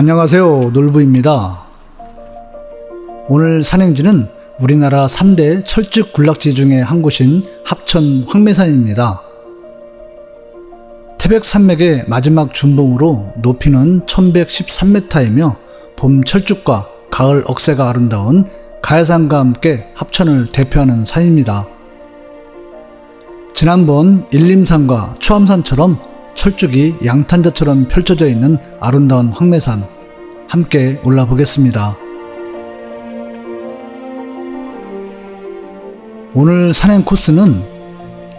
안녕하세요. 놀부입니다. 오늘 산행지는 우리나라 3대 철쭉 군락지 중에 한 곳인 합천 황매산입니다. 태백산맥의 마지막 준봉으로 높이는 1113m이며 봄 철쭉과 가을 억새가 아름다운 가야산과 함께 합천을 대표하는 산입니다. 지난번 일림산과 추암산처럼 철쭉이 양탄자처럼 펼쳐져 있는 아름다운 황매산 함께 올라보겠습니다. 오늘 산행 코스는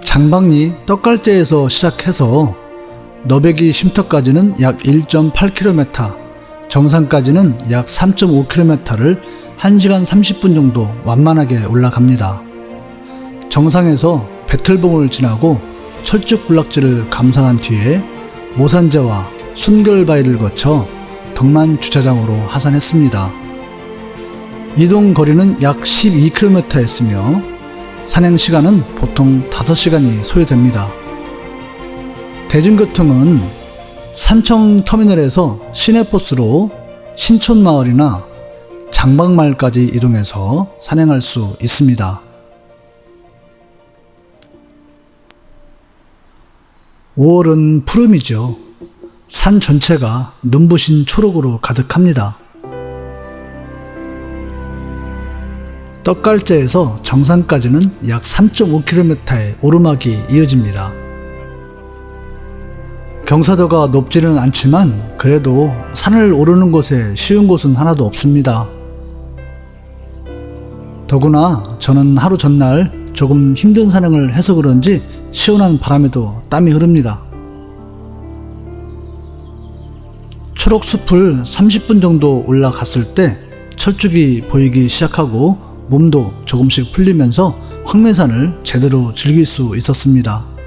장방리 떡갈제에서 시작해서 너베기 쉼터까지는 약 1.8km, 정상까지는 약 3.5km를 1시간 30분 정도 완만하게 올라갑니다. 정상에서 배틀봉을 지나고 철쭉 군락지를 감상한 뒤에 모산제와 순결바위를 거쳐 덕만 주차장으로 하산했습니다. 이동 거리는 약 12km였으며 산행 시간은 보통 5시간이 소요됩니다. 대중교통은 산청 터미널에서 시내버스로 신촌마을이나 장방마을까지 이동해서 산행할 수 있습니다. 5월은 푸름이죠. 산 전체가 눈부신 초록으로 가득합니다. 떡갈제에서 정상까지는 약 3.5km의 오르막이 이어집니다. 경사도가 높지는 않지만 그래도 산을 오르는 곳에 쉬운 곳은 하나도 없습니다. 더구나 저는 하루 전날 조금 힘든 산행을 해서 그런지 시원한 바람에도 땀이 흐릅니다. 초록 숲을 30분 정도 올라갔을 때 철쭉이 보이기 시작하고 몸도 조금씩 풀리면서 황매산을 제대로 즐길 수 있었습니다.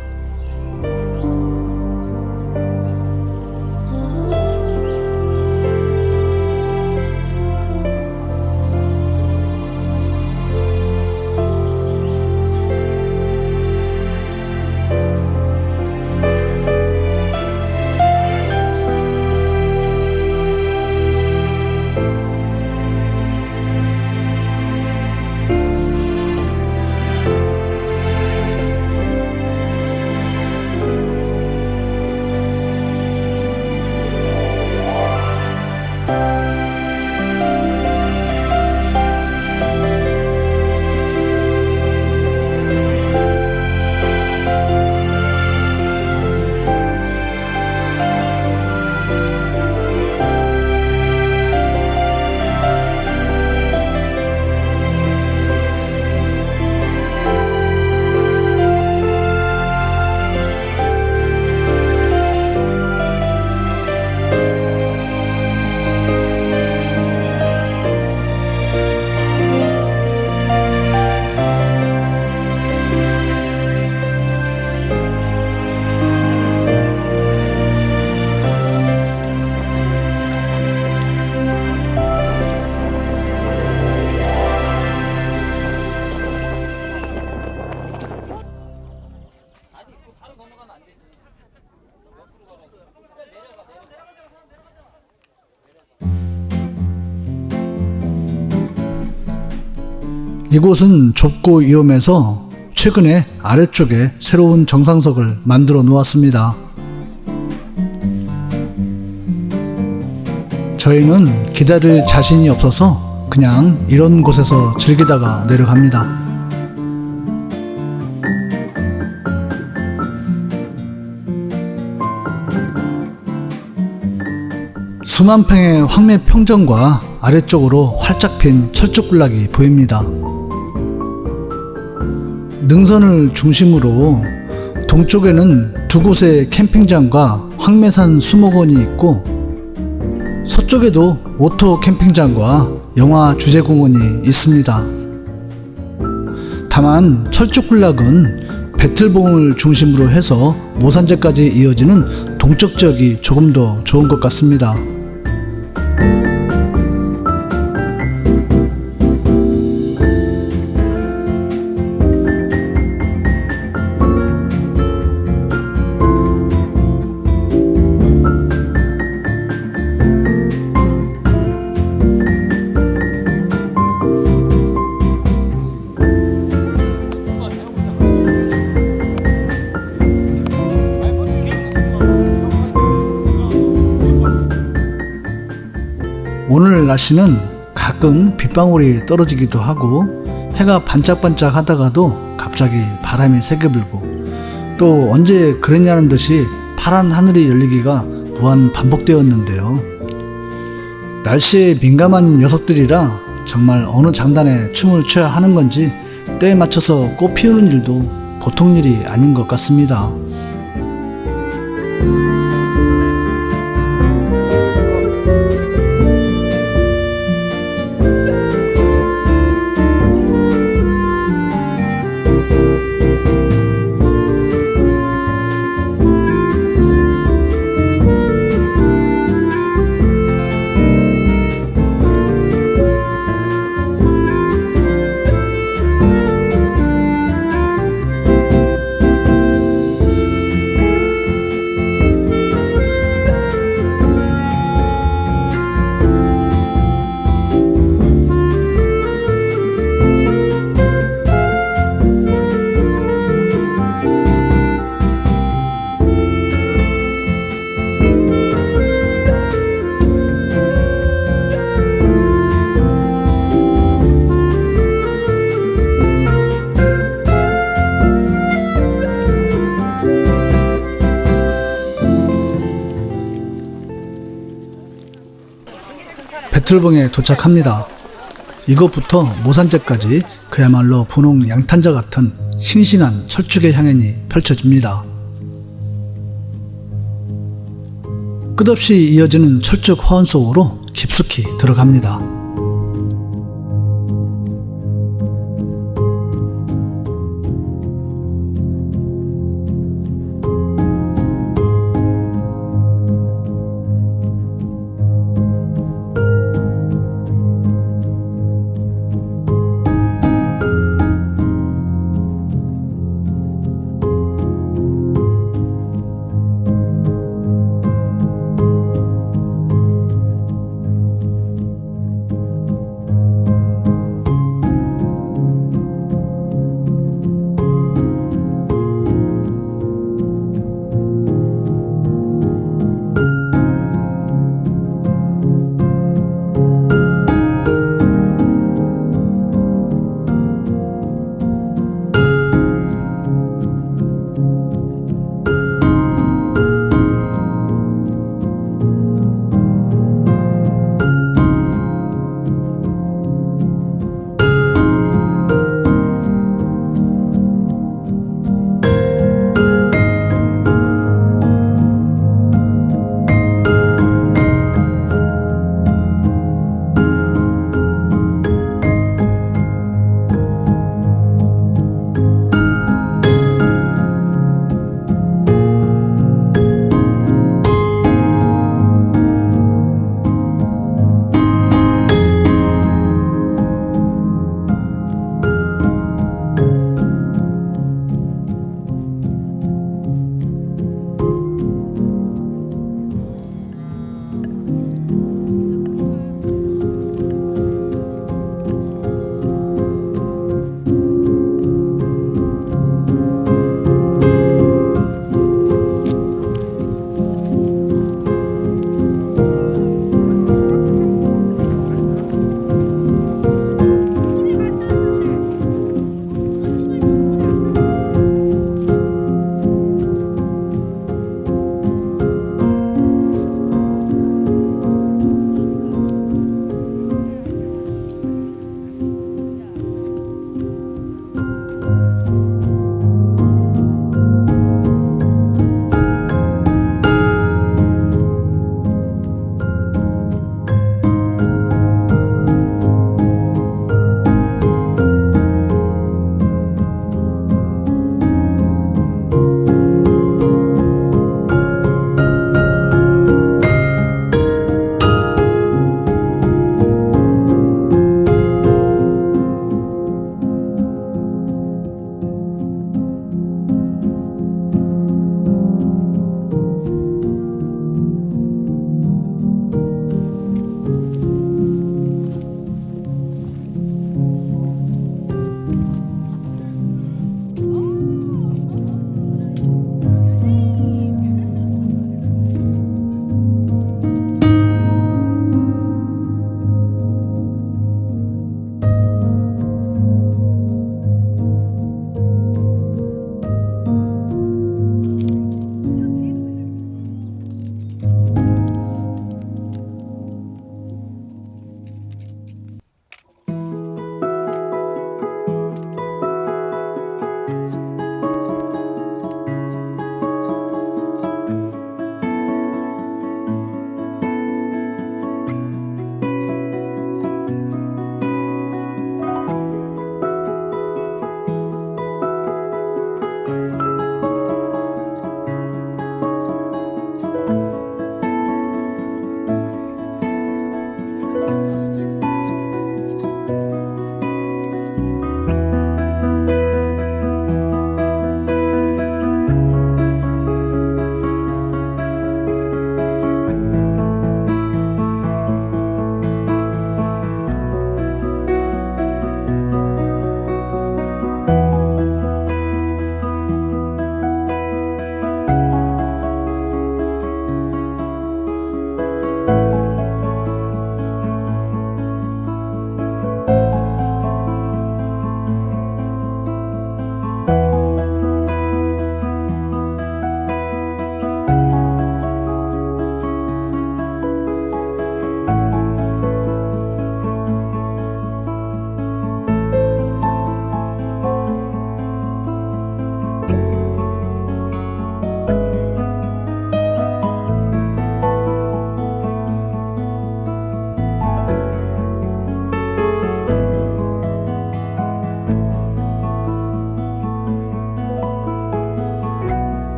이곳은 좁고 위험해서 최근에 아래쪽에 새로운 정상석을 만들어 놓았습니다. 저희는 기다릴 자신이 없어서 그냥 이런 곳에서 즐기다가 내려갑니다. 평의 황매 평정과 아래쪽으로 활짝 핀 철쭉군락이 보입니다. 능선을 중심으로 동쪽에는 두 곳의 캠핑장과 황매산 수목원이 있고 서쪽에도 오토 캠핑장과 영화 주제공원이 있습니다. 다만 철쭉군락은 배틀봉을 중심으로 해서 모산제까지 이어지는 동쪽 지역이 조금 더 좋은 것 같습니다. 날씨는 가끔 빗방울이 떨어지기도 하고 해가 반짝반짝 하다가도 갑자기 바람이 세게 불고 또 언제 그랬냐는 듯이 파란 하늘이 열리기가 무한 반복되었는데요. 날씨에 민감한 녀석들이라 정말 어느 장단에 춤을 춰야 하는 건지 때에 맞춰서 꽃 피우는 일도 보통 일이 아닌 것 같습니다. 배틀봉에 도착합니다. 이것부터 모산제까지 그야말로 분홍 양탄자 같은 싱싱한 철쭉의 향연이 펼쳐집니다. 끝없이 이어지는 철쭉 화원 속으로 깊숙이 들어갑니다.